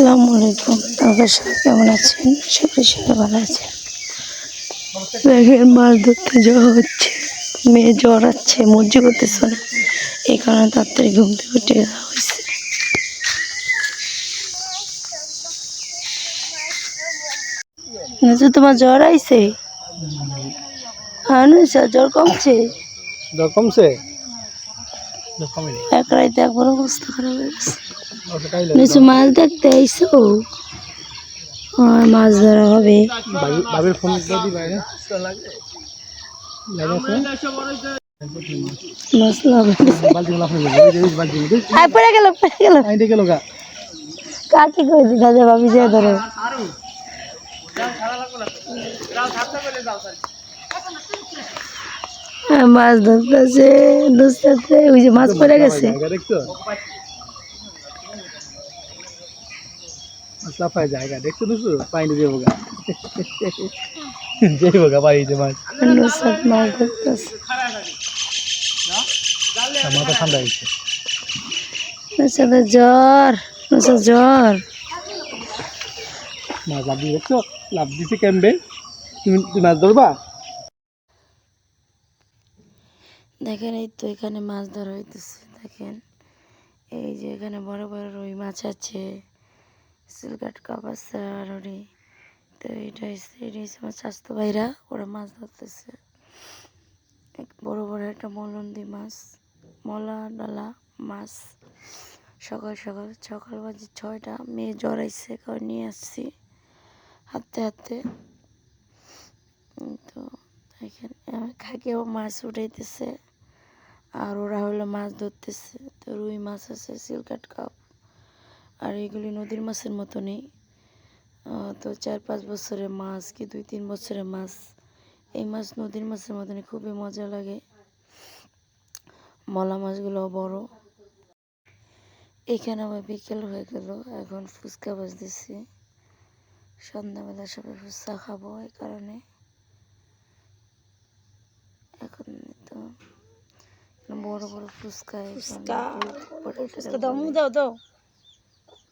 আসসালামু আলাইকুম। আপনার সবাই কেমন আছেন? সবাই সবাই ভালো আছেন। দেখেন মাছ ধরতে যাওয়া হচ্ছে। মেয়ে জ্বর আছে মজ্জি করতেছে না। এই কারণে তাড়াতাড়ি ঘুম থেকে উঠে যাওয়া হয়েছে। নিচে তোমার জ্বর আইছে? হ্যাঁ নিশা জ্বর কমছে? জ্বর কমছে? এক রাইতে একবার অবস্থা খারাপ হয়ে গেছে। ওটা মাছ দেখতে আইসো মাছ ধরা হবে। কাকে কই দিদা যে ভাবি যে ধরো? হ্যাঁ, মাছ ধরতেছে ধরতেছে। ওই যে মাছ পড়ে গেছে। সাফাই জায়গা দেখছ দুসু পাইনি যাব গা যাইবো গা পাইতে মাছ। মাথা ঠান্ডা হয়েছে জ্বর জ্বর। মাছ লাভ দিয়ে দেখছ লাভ দিছে কেমবে? তুমি তুমি মাছ ধরবা? দেখেন এই তো এখানে মাছ ধরা হইতেছে। দেখেন এই যে এখানে বড় বড় রুই মাছ আছে। সিলকাট কাপ আছে আর ওরি তো এটা হচ্ছে এটা হচ্ছে আমার স্বাস্থ্য ভাইরা, ওরা মাছ ধরতেছে। বড় বড় একটা মলন্দি মাছ, মলা ডালা মাছ। সকাল সকাল সকাল বাজে ছয়টা, মেয়ে জড়াইছে কারণ নিয়ে আসছি। হাতে হাতে তো দেখেন খাকেও মাছ উঠাইতেছে। আর ওরা হলো মাছ ধরতেছে। তো রুই মাছ আছে সিলকাট কাপ আর এগুলি নদীর মাছের মতনই। তো চার পাঁচ বছরের মাছ কি দুই তিন বছরের মাছ এই মাছ নদীর মাছের মতনই খুবই মজা লাগে। মলা মাছগুলো বড়। এখানে আবার বিকেল হয়ে গেল এখন ফুচকা বাজতেছি। সন্ধ্যাবেলা সবাই ফুচকা খাব এই কারণে। এখন তো বড় বড় ফুচকা ফুচকা ফুচকা দাও দাও দাও।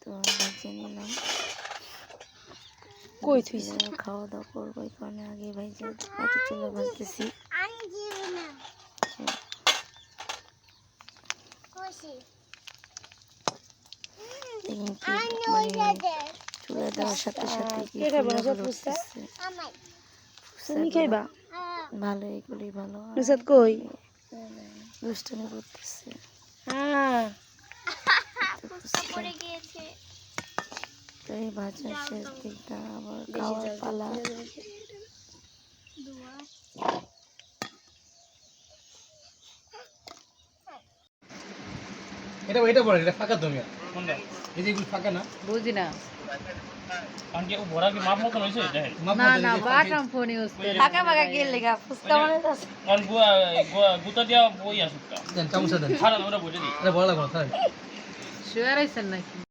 তো ভেজে নিলাম। কই থুইছে? খাওয়া দাওয়া করব এই কারণে আগে ভেজে মাটি চুলা ভাজতেছি দেখুন কি মানে চুলা দেওয়ার সাথে সাথে কি ফুলগুলো ভালো এগুলি ভালো কই? দুষ্টামি করতেছে। তো এই ভাজা শেষ দিকটা আবার খাওয়ার পালা। এটা এটা বড় এটা ফাঁকা তুমি এই যে ফাঁকা না? বুঝি না। মাপ না মতো না এই বাটাম ফোন ইউজ করে। ফাঁকা ফাঁকা গেলে গা ফুচকা মানে আছে। দেন চামচা দেন। এটা বড় লাগবে না নাকি?